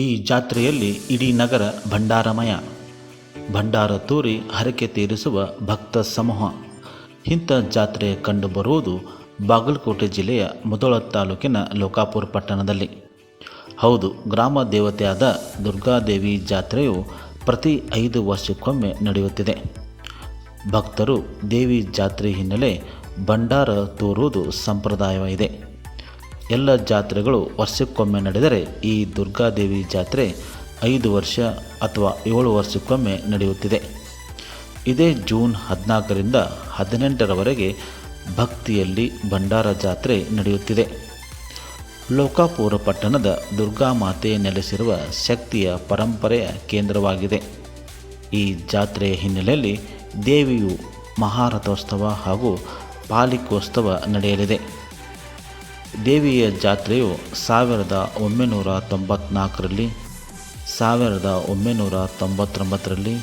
ಈ ಜಾತ್ರೆಯಲ್ಲಿ ಇಡೀ ನಗರ ಭಂಡಾರಮಯ. ಭಂಡಾರ ತೂರಿ ಹರಕೆ ತೀರಿಸುವ ಭಕ್ತ ಸಮೂಹ. ಇಂಥ ಜಾತ್ರೆ ಕಂಡುಬರುವುದು ಬಾಗಲಕೋಟೆ ಜಿಲ್ಲೆಯ ಮುದೋಳ ತಾಲೂಕಿನ ಲೋಕಾಪುರ ಪಟ್ಟಣದಲ್ಲಿ. ಹೌದು, ಗ್ರಾಮ ದೇವತೆಯಾದ ದುರ್ಗಾದೇವಿ ಜಾತ್ರೆಯು ಪ್ರತಿ ಐದು ವರ್ಷಕ್ಕೊಮ್ಮೆ ನಡೆಯುತ್ತಿದೆ. ಭಕ್ತರು ದೇವಿ ಜಾತ್ರೆ ಹಿನ್ನೆಲೆ ಭಂಡಾರ ತೋರುವುದು ಸಂಪ್ರದಾಯವಾಗಿದೆ. ಎಲ್ಲ ಜಾತ್ರೆಗಳು ವರ್ಷಕ್ಕೊಮ್ಮೆ ನಡೆದರೆ ಈ ದುರ್ಗಾದೇವಿ ಜಾತ್ರೆ ಐದು ವರ್ಷ ಅಥವಾ ಏಳು ವರ್ಷಕ್ಕೊಮ್ಮೆ ನಡೆಯುತ್ತಿದೆ. ಇದೇ ಜೂನ್ ಹದಿನಾಲ್ಕರಿಂದ ಹದಿನೆಂಟರವರೆಗೆ ಭಕ್ತಿಯಲ್ಲಿ ಭಂಡಾರ ಜಾತ್ರೆ ನಡೆಯುತ್ತಿದೆ. ಲೋಕಾಪುರ ಪಟ್ಟಣದ ದುರ್ಗಾಮಾತೆ ನೆಲೆಸಿರುವ ಶಕ್ತಿಯ ಪರಂಪರೆಯ ಕೇಂದ್ರವಾಗಿದೆ. ಈ ಜಾತ್ರೆಯ ಹಿನ್ನೆಲೆಯಲ್ಲಿ ದೇವಿಯು ಮಹಾರಥೋತ್ಸವ ಹಾಗೂ ಪಾಲಿಕೋತ್ಸವ ನಡೆಯಲಿದೆ. ದೇವಿಯ ಜಾತ್ರೆಯು ಸಾವಿರದ ಒಂಬೈನೂರ ತೊಂಬತ್ನಾಲ್ಕರಲ್ಲಿ, ಸಾವಿರದ ಒಂಬೈನೂರ ತೊಂಬತ್ತೊಂಬತ್ತರಲ್ಲಿ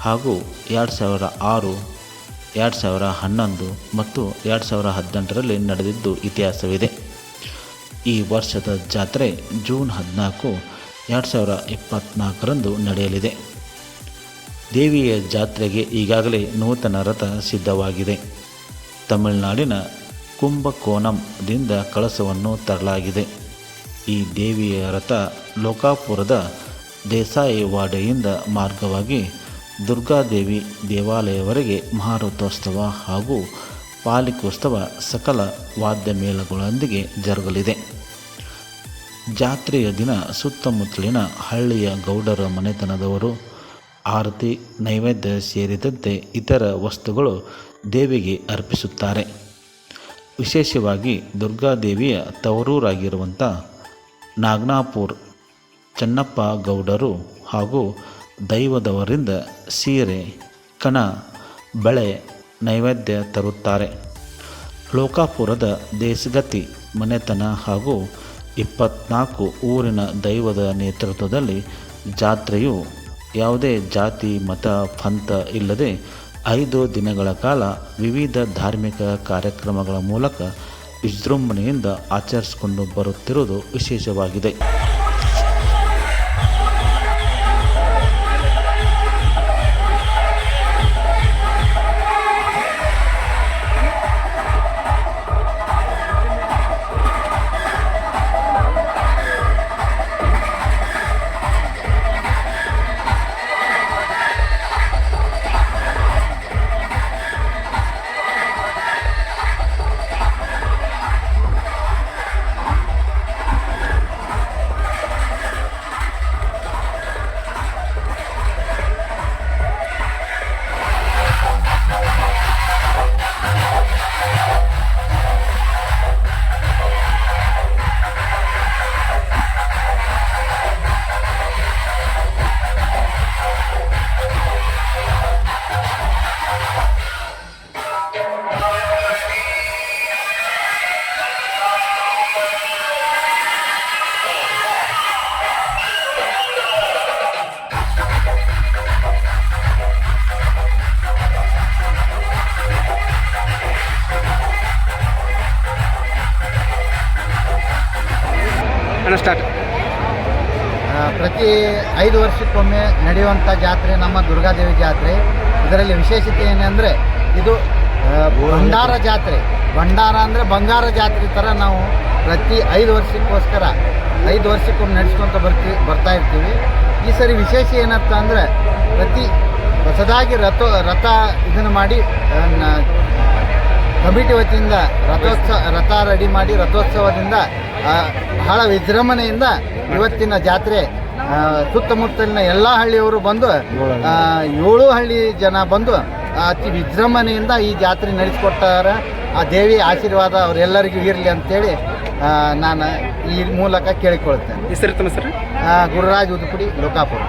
ಹಾಗೂ ಎರಡು ಸಾವಿರ ಆರು, ಎರಡು ಸಾವಿರ ಹನ್ನೊಂದು ಮತ್ತು ಎರಡು ಸಾವಿರ ಹದಿನೆಂಟರಲ್ಲಿ ನಡೆದಿದ್ದು ಇತಿಹಾಸವಿದೆ. ಈ ವರ್ಷದ ಜಾತ್ರೆ ಜೂನ್ ಹದಿನಾಲ್ಕು, ಎರಡು ಸಾವಿರ ಇಪ್ಪತ್ತ್ನಾಲ್ಕರಂದು ನಡೆಯಲಿದೆ. ದೇವಿಯ ಜಾತ್ರೆಗೆ ಈಗಾಗಲೇ ನೂತನ ರಥ ಸಿದ್ಧವಾಗಿದೆ. ತಮಿಳುನಾಡಿನ ಕುಂಭಕೋಣಂದಿಂದ ಕಳಸವನ್ನು ತರಲಾಗಿದೆ. ಈ ದೇವಿಯ ರಥ ಲೋಕಾಪುರದ ದೇಸಾಯಿ ವಾಡೆಯಿಂದ ಮಾರ್ಗವಾಗಿ ದುರ್ಗಾದೇವಿ ದೇವಾಲಯವರೆಗೆ ಮಹಾರಥೋತ್ಸವ ಹಾಗೂ ಪಾಲಿಕೋತ್ಸವ ಸಕಲ ವಾದ್ಯ ಮೇಳಗಳೊಂದಿಗೆ ಜರುಗಲಿದೆ. ಜಾತ್ರೆಯ ದಿನ ಸುತ್ತಮುತ್ತಲಿನ ಹಳ್ಳಿಯ ಗೌಡರ ಮನೆತನದವರು ಆರತಿ, ನೈವೇದ್ಯ ಸೇರಿದಂತೆ ಇತರ ವಸ್ತುಗಳು ದೇವಿಗೆ ಅರ್ಪಿಸುತ್ತಾರೆ. ವಿಶೇಷವಾಗಿ ದುರ್ಗಾದೇವಿಯ ತವರೂರಾಗಿರುವಂಥ ನಾಗ್ನಾಪುರ್ ಚನ್ನಪ್ಪ ಗೌಡರು ಹಾಗೂ ದೈವದವರಿಂದ ಸೀರೆ, ಕಣ, ಬಳೆ ನೈವೇದ್ಯ ತರುತ್ತಾರೆ. ಲೋಕಾಪುರದ ದೇಶಗತಿ ಮನೆತನ ಹಾಗೂ ಇಪ್ಪತ್ನಾಲ್ಕು ಊರಿನ ದೈವದ ನೇತೃತ್ವದಲ್ಲಿ ಜಾತ್ರೆಯು ಯಾವುದೇ ಜಾತಿ, ಮತ, ಪಂಥ ಇಲ್ಲದೆ ಐದು ದಿನಗಳ ಕಾಲ ವಿವಿಧ ಧಾರ್ಮಿಕ ಕಾರ್ಯಕ್ರಮಗಳ ಮೂಲಕ ವಿಜೃಂಭಣೆಯಿಂದ ಆಚರಿಸಿಕೊಂಡು ಬರುತ್ತಿರುವುದು ವಿಶೇಷವಾಗಿದೆ. ಸ್ಟಾರ್ಟ್ ಪ್ರತಿ ಐದು ವರ್ಷಕ್ಕೊಮ್ಮೆ ನಡೆಯುವಂಥ ಜಾತ್ರೆ ನಮ್ಮ ದುರ್ಗಾದೇವಿ ಜಾತ್ರೆ. ಇದರಲ್ಲಿ ವಿಶೇಷತೆ ಏನಂದರೆ ಇದು ಭಂಡಾರ ಜಾತ್ರೆ. ಭಂಡಾರ ಅಂದರೆ ಬಂಗಾರ ಜಾತ್ರೆ ಥರ ನಾವು ಪ್ರತಿ ಐದು ವರ್ಷಕ್ಕೋಸ್ಕರ ಐದು ವರ್ಷಕ್ಕೊಮ್ಮೆ ನಡೆಸ್ಕೊಂತ ಬರ್ತಿ, ಬರ್ತಾ ಇರ್ತೀವಿ. ಈ ಸರಿ ವಿಶೇಷ ಏನಂತ ಅಂದರೆ ಪ್ರತಿ ಹೊಸದಾಗಿ ರಥ ರಥ ಇದನ್ನು ಮಾಡಿ ಕಮಿಟಿ ವತಿಯಿಂದ ರಥೋತ್ಸವ, ರಥ ರೆಡಿ ಮಾಡಿ ರಥೋತ್ಸವದಿಂದ ಬಹಳ ವಿಜೃಂಭಣೆಯಿಂದ ಇವತ್ತಿನ ಜಾತ್ರೆ ಸುತ್ತಮುತ್ತಲಿನ ಎಲ್ಲ ಹಳ್ಳಿಯವರು ಬಂದು ಏಳು ಹಳ್ಳಿ ಜನ ಬಂದು ಅತಿ ವಿಜೃಂಭಣೆಯಿಂದ ಈ ಜಾತ್ರೆ ನಡೆಸಿಕೊಟ್ಟಾರ. ಆ ದೇವಿ ಆಶೀರ್ವಾದ ಅವರೆಲ್ಲರಿಗೂ ಇರಲಿ ಅಂತೇಳಿ ನಾನು ಈ ಮೂಲಕ ಕೇಳಿಕೊಳ್ತೇನೆ ಹೆಸರು ಸರ್? ಹೆಸರು ಗುರುರಾಜ್ ಉದುಪುಡಿ ಲೋಕಾಪುರ.